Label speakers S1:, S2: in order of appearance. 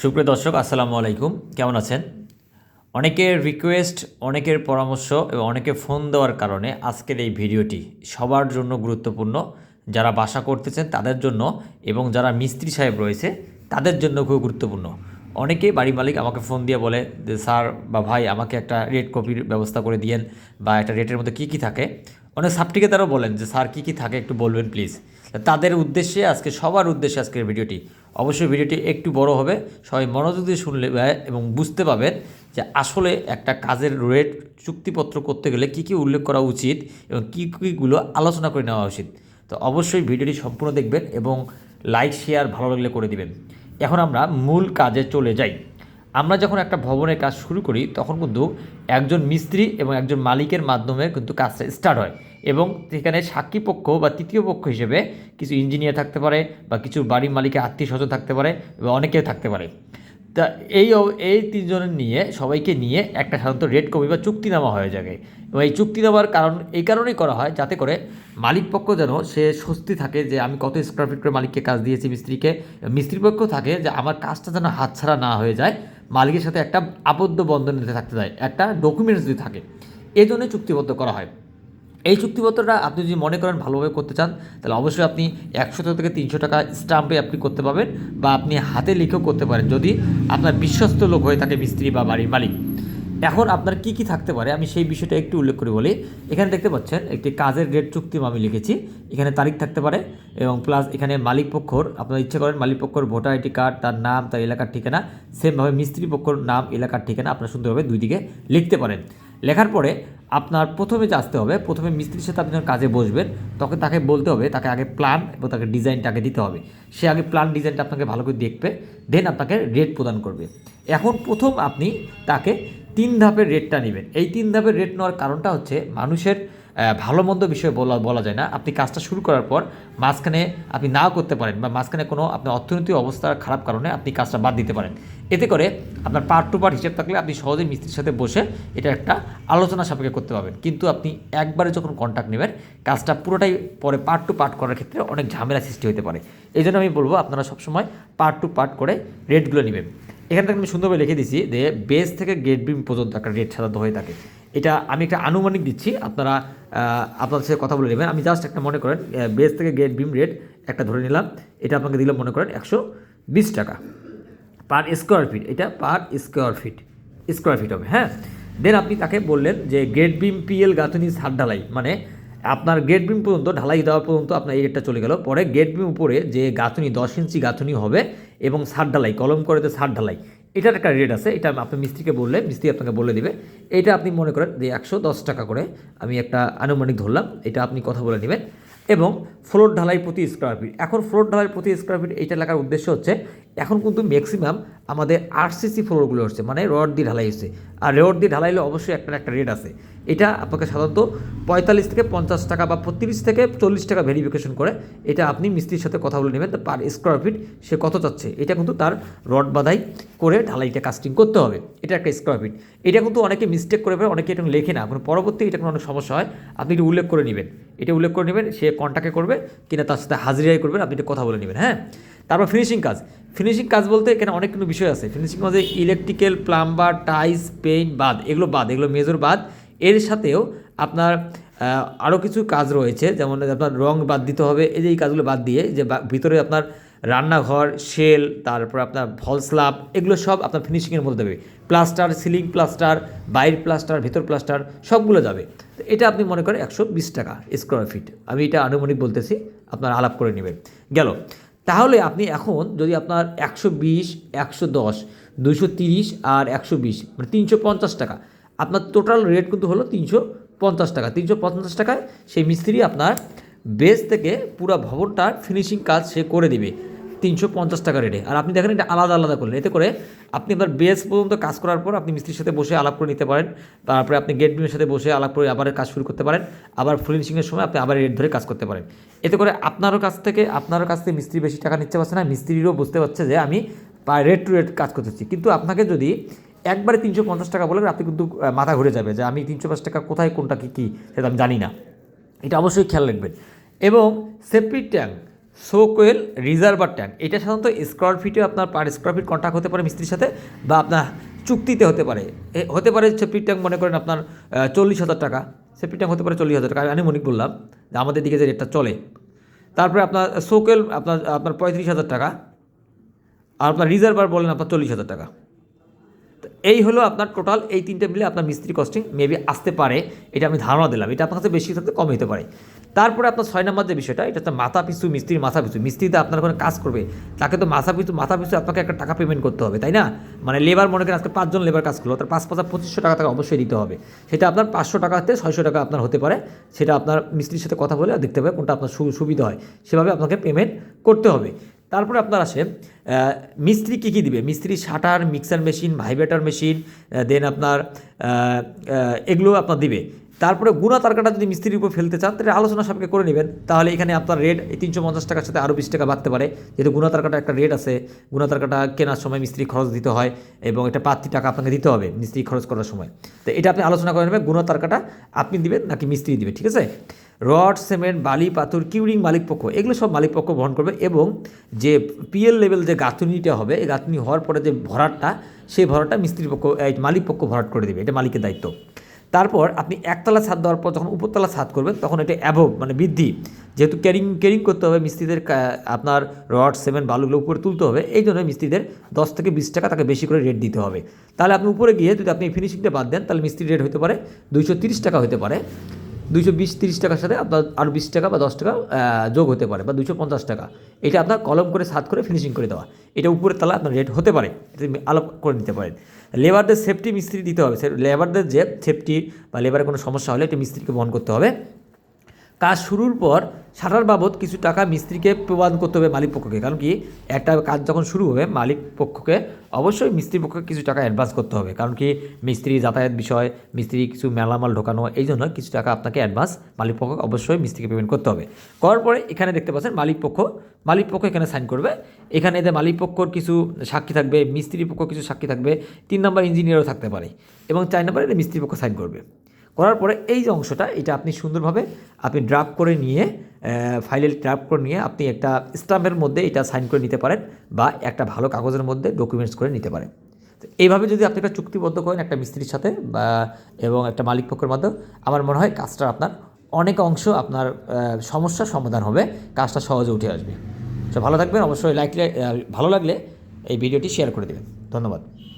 S1: সুপ্রিয় দর্শক, আসসালামু আলাইকুম। কেমন আছেন? অনেকের রিকোয়েস্ট অনেকের পরামর্শ এবং অনেকে ফোন দেওয়ার কারণে আজকের এই ভিডিওটি সবার জন্য গুরুত্বপূর্ণ। যারা বাসা করতেছেন তাদের জন্য এবং যারা মিস্ত্রি সাহেব রয়েছে তাদের জন্য খুব গুরুত্বপূর্ণ। অনেকে বাড়ি মালিক আমাকে ফোন দিয়ে বলে যে, স্যার বা ভাই, আমাকে একটা রেট কপির ব্যবস্থা করে দিয়েন বা একটা রেটের মধ্যে কী কী থাকে? অনেক সাবটিকেতারও বলেন যে, স্যার, কী কী থাকে একটু বলবেন প্লিজ তাদের উদ্দেশ্যে, আজকে সবার উদ্দেশ্যে আজকের ভিডিওটি অবশ্যই ভিডিওটি একটু বড় হবে। সবাই মনোযোগ দিয়ে শুনলে এবং বুঝতে পাবেন যে আসলে একটা কাজের রেট চুক্তিপত্র করতে গেলে কী কী উল্লেখ করা উচিত এবং কী কীগুলো আলোচনা করে নেওয়া উচিত। তো অবশ্যই ভিডিওটি সম্পূর্ণ দেখবেন এবং লাইক শেয়ার ভালো লাগলে করে দিবেন। এখন আমরা মূল কাজে চলে যাই। আমরা যখন একটা ভবনের কাজ শুরু করি, তখন কিন্তু একজন মিস্ত্রি এবং একজন মালিকের মাধ্যমে কিন্তু কাজটা স্টার্ট হয় এবং সেখানে সাক্ষী পক্ষ বা তৃতীয় পক্ষ হিসেবে কিছু ইঞ্জিনিয়ার থাকতে পারে বা কিছু বাড়ির মালিকের আত্মীয় স্বজন থাকতে পারে বা অনেকে থাকতে পারে। তা এই এই তিনজনের নিয়ে, সবাইকে নিয়ে একটা সাধারণত রেট কপি বা চুক্তিনামা হয়ে যাবে। এবং এই চুক্তিনামার কারণ, এই কারণেই করা হয় যাতে করে মালিক পক্ষ যেন সে স্বস্তি থাকে যে আমি কত স্কোয়ার ফিট করে মালিককে কাজ দিয়েছি মিস্ত্রিকে মিস্ত্রি পক্ষ থাকে যে আমার কাজটা যেন হাতছাড়া না হয়ে যায় মালিকের সাথে একটা আবদ্ধ বন্ধনীতে থাকতে দেয়, একটা ডকুমেন্টস যদি থাকে, এই জন্যই চুক্তিবদ্ধ করা হয়। এই চুক্তিপত্রটা আপনি যদি মনে করেন ভালোভাবে করতে চান, তাহলে অবশ্যই আপনি একশো থেকে তিনশো টাকা স্টাম্পে আপনি করতে পারবেন বা আপনি হাতে লিখেও করতে পারেন। যদি আপনার বিশ্বস্ত লোক হয়ে থাকে মিস্ত্রি বা বাড়ির মালিক এখন আপনার কি কি থাকতে পারে, আমি সেই বিষয়টা একটু উল্লেখ করে বলি। এখানে দেখতে পাচ্ছেন, একটি কাজের রেট চুক্তি আমি লিখেছি। এখানে তারিখ থাকতে পারে এবং প্লাস এখানে মালিক পক্ষর, আপনার ইচ্ছে করেন মালিক পক্ষর ভোটার আইডি কার্ড তার নাম, তার এলাকার ঠিকানা সেমভাবে মিস্ত্রি পক্ষর নাম, এলাকার ঠিকানা আপনার সুন্দরভাবে দুই দিকে লিখতে পারেন। লেখার পরে আপনার প্রথমে যে আসতে হবে, প্রথমে মিস্ত্রির সাথে আপনি যখন কাজে বসবেন, তখন তাকে বলতে হবে, তাকে আগে প্ল্যান এবং তাকে ডিজাইনটাকে দিতে হবে। সে আগে প্ল্যান ডিজাইনটা আপনাকে ভালো করে দেখবে দেন আপনাকে রেট প্রদান করবে। এখন প্রথম আপনি তাকে তিন ধাপের রেটটা নেবেন। এই তিন ধাপের রেট নেওয়ার কারণটা হচ্ছে মানুষের ভালো মন্দ বিষয়ে বলা বলা যায় না। আপনি কাজটা শুরু করার পর মাঝখানে আপনি নাও করতে পারেন বা মাঝখানে কোনো আপনার অর্থনৈতিক অবস্থার খারাপ কারণে আপনি কাজটা বাদ দিতে পারেন। এতে করে আপনার পার্ট টু পার্ট হিসেব থাকলে আপনি সহজেই মিস্ত্রির সাথে বসে এটা একটা আলোচনা সাপেক্ষে করতে পারবেন। কিন্তু আপনি একবারে যখন কন্ট্যাক্ট নেবেন, কাজটা পুরোটাই পরে পার্ট টু পার্ট করার ক্ষেত্রে অনেক ঝামেলা সৃষ্টি হতে পারে। এই জন্য আমি বলব আপনারা সবসময় পার্ট টু পার্ট করে রেটগুলো নেবেন। এখানে আমি সুন্দরভাবে লিখে দিচ্ছি যে বেস থেকে গেট বিম পর্যন্ত একটা রেট সাধারণত হয়ে থাকে। এটা আমি একটা আনুমানিক দিচ্ছি, আপনারা আপনাদের সাথে কথা বলে নেবেন। আমি জাস্ট একটা মনে করেন বেস থেকে গেট বিম রেট একটা ধরে নিলাম। এটা আপনাকে দিলাম মনে করেন একশো বিশ টাকা। পার স্কোয়ার ফিট এটা per square feet square feet হবে হ্যাঁ? দেন আপনি তাকে বললেন যে গেট বিম পিএল গাঁথনি ছাদ ঢালাই মানে আপনার গেট বিম পর্যন্ত, ঢালাই দেওয়া পর্যন্ত আপনার এই রেটটা চলে গেল। পরে গেট বিম উপরে যে গাঁথনি, দশ ইঞ্চি গাঁথনি হবে এবং সার ঢালাই, কলম করে সার ঢালাই, এটার একটা রেট আছে। এটা আপনি মিস্ত্রিকে বললে, মিস্ত্রি আপনাকে বলে দিবে। এটা আপনি মনে করেন যে একশো দশ টাকা করে আমি একটা আনুমানিক ধরলাম, এটা আপনি কথা বলে নেবেন। এবং ফ্লোর ঢালাই প্রতি স্কোয়ার ফিট এখন ফ্লোর ঢালাই প্রতি স্কোয়ার ফিট এইটা লেখার উদ্দেশ্য হচ্ছে এখন কিন্তু ম্যাক্সিমাম আমাদের আরসিসি ফ্লোরগুলো হচ্ছে মানে রড দিয়ে ঢালাই হচ্ছে। আর রড দিয়ে ঢালাইলে অবশ্যই একটা একটা রেট আছে। এটা আপনাকে সাধারণত পঁয়তাল্লিশ থেকে পঞ্চাশ টাকা বা তিরিশ থেকে চল্লিশ টাকা ভেরিফিকেশন করে এটা আপনি মিস্ত্রির সাথে কথা বলে নেবেন পার স্কোয়ার ফিট সে কত চাচ্ছে। এটা কিন্তু তার রড বাধাই করে ঢালাইটা কাস্টিং করতে হবে। এটা একটা স্কোয়ার ফিট এটা কিন্তু অনেকে মিস্টেক করে ফেলে, অনেকে এটা লেখে না। কোনো পরবর্তী এটা কোনো অনেক সমস্যা হয়, আপনি এটা উল্লেখ করে নেবেন। এটা উল্লেখ করে নেবেন, সে কন্ট্যাক্টে করবে, কিনা তার সাথে হাজিরাই করবেন, আপনি এটা কথা বলে নেবেন হ্যাঁ? তারপর ফিনিশিং কাজ। ফিনিশিং কাজ বলতে এখানে অনেক কোনো বিষয় আছে। ফিনিশিং মধ্যে ইলেকট্রিক্যাল প্লাম্বার টাইস পেইন্ট বাদ এগুলো বাদ এগুলো মেজর বাদ এর সাথেও আপনার আরও কিছু কাজ রয়েছে। যেমন আপনার রং বাদ দিতে হবে। এই যে এই কাজগুলো বাদ দিয়ে যে ভিতরে আপনার রান্নাঘর শেল তারপর আপনার ফল স্ল্যাব এগুলো সব আপনার ফিনিশিংয়ের মধ্যে দেবে। প্লাস্টার সিলিং প্লাস্টার বাইর প্লাস্টার ভিতর প্লাস্টার সবগুলো যাবে। এটা আপনি মনে করেন একশো বিশ টাকা স্কোয়ার ফিট আমি এটা আনুমানিক বলতেছি। আপনার আলাপ করে নেবেন। গেল। তাহলে আপনি এখন যদি আপনার একশো বিশ, একশো দশ দুশো তিরিশ আর একশো বিশ মানে তিনশো পঞ্চাশ টাকা, আপনার টোটাল রেট কিন্তু হলো তিনশো পঞ্চাশ টাকা। তিনশো পঞ্চাশ টাকায় সেই মিস্ত্রি আপনার বেস থেকে পুরো ভবনটার ফিনিশিং কাজ সে করে দিবে। তিনশো পঞ্চাশ টাকা রেটে আর আপনি দেখেন এটা আলাদা আলাদা করলেন এতে করে আপনি আপনার বেস পর্যন্ত কাজ করার পর আপনি মিস্ত্রির সাথে বসে আলাপ করে নিতে পারেন। তারপরে আপনি গেট বিমের সাথে বসে আলাপ করে আবার কাজ শুরু করতে পারেন। আবার ফিনিশিংয়ের সময় আপনি আবার রেট ধরে কাজ করতে পারেন। এতে করে আপনারও কাছ থেকে, আপনারও কাছ থেকে মিস্ত্রি বেশি টাকা নিচ্ছে পারছে না, মিস্ত্রিরও বুঝতে পারছে যে আমি রেট টু রেট কাজ করতেছি। কিন্তু আপনাকে যদি একবারে তিনশো পঞ্চাশ টাকা বলেন আপনি কিন্তু মাথা ঘুরে যাবে যে আমি তিনশো পাঁচ টাকা কোথায়, কোনটা কী কী, সেটা আমি জানি না। এটা অবশ্যই খেয়াল রাখবেন। এবং septic tank soak well reservoir tank এটা সাধারণত স্কোয়ার ফিটে আপনার পার স্কোয়ার ফিট কন্ট্যাক্ট হতে পারে মিস্ত্রির সাথে বা আপনার চুক্তিতে হতে পারে। হতে পারে সেপ্টিক ট্যাঙ্ক মনে করেন আপনার চল্লিশ হাজার টাকা। সেপ্টিক ট্যাঙ্ক হতে পারে চল্লিশ হাজার টাকা। আমি আনুমানিক বললাম যে আমাদের দিকে যে রেটটা চলে। তারপরে আপনার সোকেল আপনার আপনার পঁয়ত্রিশ হাজার টাকা। আর আপনার রিজার্ভার বলেন আপনার চল্লিশ হাজার টাকা। তো এই হলো আপনার টোটাল এই তিনটে মিলে আপনার মিস্ত্রি কস্টিং মেবি আসতে পারে। এটা আমি ধারণা দিলাম। এটা আপনার কাছে বেশি থাকতে কম হতে পারে। তারপরে আপনার ছয় নম্বর যে বিষয়টা, এটা তো মাথা পিছু মিস্ত্রির মাথা পিছু মিস্ত্রিতে আপনার কোনো কাজ করবে। তাকে তো মাথা পিছু মাথা পিছু আপনাকে একটা টাকা পেমেন্ট করতে হবে, তাই না? মানে লেবার মনে করেন আজকে পাঁচজন লেবার কাজ করল, তার পাঁচ পাঁচ পঁচিশশো টাকা তাকে অবশ্যই দিতে হবে। সেটা আপনার পাঁচশো টাকাতে ছয়শো টাকা আপনার হতে পারে। সেটা আপনার মিস্ত্রির সাথে কথা বলে দেখতে হবে কোনটা আপনার সুবিধা হয়। সেভাবে আপনাকে পেমেন্ট করতে হবে। তারপরে আপনার আসে মিস্ত্রি কী কী দিবে? মিস্ত্রি shutter mixer machine vibrator machine then আপনার এগুলো আপনার দিবে। তারপরে গুণা তারকাটা যদি মিস্ত্রির উপর ফেলতে চান, তাহলে আলোচনা সাপেক্ষে করে নেবেন। তাহলে এখানে আপনার রেট এই তিনশো পঞ্চাশ টাকার সাথে আরও বিশ টাকা বাড়তে পারে। যেহেতু গুণা তারকাটা একটা রেট আছে গুণা তারকাটা কেনার সময় মিস্ত্রি খরচ দিতে হয় এবং একটা পাত্রি টাকা আপনাকে দিতে হবে মিস্ত্রি খরচ করার সময়। তো এটা আপনি আলোচনা করে নেবেন গুণা তারকাটা আপনি দিবেন নাকি মিস্ত্রি দিবে, ঠিক আছে? রড, সিমেন্ট, বালি, পাথর, কিউরিং, মালিকপক্ষ, এগুলো সব মালিকপক্ষ বহন করবে এবং যে পিএল লেভেল যে গাঁথুনিটা হবে, এই গাঁথুনি হওয়ার পরে যে ভরাটটা, সেই ভরাটটা মিস্ত্রির পক্ষ এই মালিকপক্ষ ভরাট করে দেবে। এটা মালিকের দায়িত্ব। তারপর আপনি একতলা ছাদ দেওয়ার পর যখন উপরতলা ছাদ করবেন, তখন এটা অ্যাভব মানে বৃদ্ধি। যেহেতু ক্যারিং ক্যারিং করতে হবে, মিস্ত্রিদের আপনার রড সিমেন্ট বালুগুলো উপরে তুলতে হবে, এই জন্য মিস্ত্রিদের দশ থেকে বিশ টাকা তাকে বেশি করে রেট দিতে হবে। তাহলে আপনি উপরে গিয়ে যদি আপনি ফিনিশিংটা বাদ দেন, তাহলে মিস্ত্রির রেট হতে পারে দুইশো টাকা হতে পারে। দুইশো বিশ তিরিশ টাকার সাথে আপনার আরও বিশ টাকা বা দশ টাকা যোগ হতে পারে বা দুশো পঞ্চাশ টাকা। এটা আপনার কলম করে সাত করে ফিনিশিং করে দেওয়া। এটা উপরের তলা আপনার রেট হতে পারে। এটা আলাপ করে নিতে পারেন। লেবারদের সেফটি মিস্ত্রি দিতে হবে। লেবারদের যে সেফটি বা লেবারের কোনো সমস্যা হলে একটি মিস্ত্রিকে বহন করতে হবে। কাজ শুরুর পর সাটার বাবদ কিছু টাকা মিস্ত্রিকে প্রদান করতে হবে মালিক পক্ষকে। কারণ কি? একটা কাজ যখন শুরু হবে, মালিক পক্ষকে অবশ্যই মিস্ত্রি পক্ষকে কিছু টাকা অ্যাডভান্স করতে হবে। কারণ কি? মিস্ত্রি যাতায়াত বিষয়, মিস্ত্রি কিছু মেলামাল ঢোকানো, এই জন্য কিছু টাকা আপনাকে অ্যাডভান্স মালিক পক্ষ অবশ্যই মিস্ত্রিকে পেমেন্ট করতে হবে। করার পরে এখানে দেখতে পাচ্ছেন মালিক পক্ষ মালিক পক্ষ এখানে সাইন করবে। এখানে এদের মালিক পক্ষর কিছু সাক্ষী থাকবে, মিস্ত্রি পক্ষ কিছু সাক্ষী থাকবে, তিন নম্বর ইঞ্জিনিয়ারও থাকতে পারে এবং চার নম্বরে মিস্ত্রি পক্ষ সাইন করবে। করার পরে এই যে অংশটা, এটা আপনি সুন্দরভাবে আপনি ড্রাফট করে নিয়ে ফাইলে ড্রাফট করে নিয়ে আপনি একটা স্টাম্পের মধ্যে এটা সাইন করে নিতে পারেন বা একটা ভালো কাগজের মধ্যে ডকুমেন্টস করে নিতে পারেন। তো এইভাবে যদি আপনি একটা চুক্তিবদ্ধ করেন একটা মিস্ত্রির সাথে বা, এবং একটা মালিক পক্ষের মাধ্যমে, আমার মনে হয় কাজটা আপনার অনেক অংশ আপনার সমস্যার সমাধান হবে, কাজটা সহজে উঠে আসবে। তো ভালো থাকবেন, অবশ্যই লাইক ভালো লাগলে এই ভিডিওটি শেয়ার করে দেবেন। ধন্যবাদ।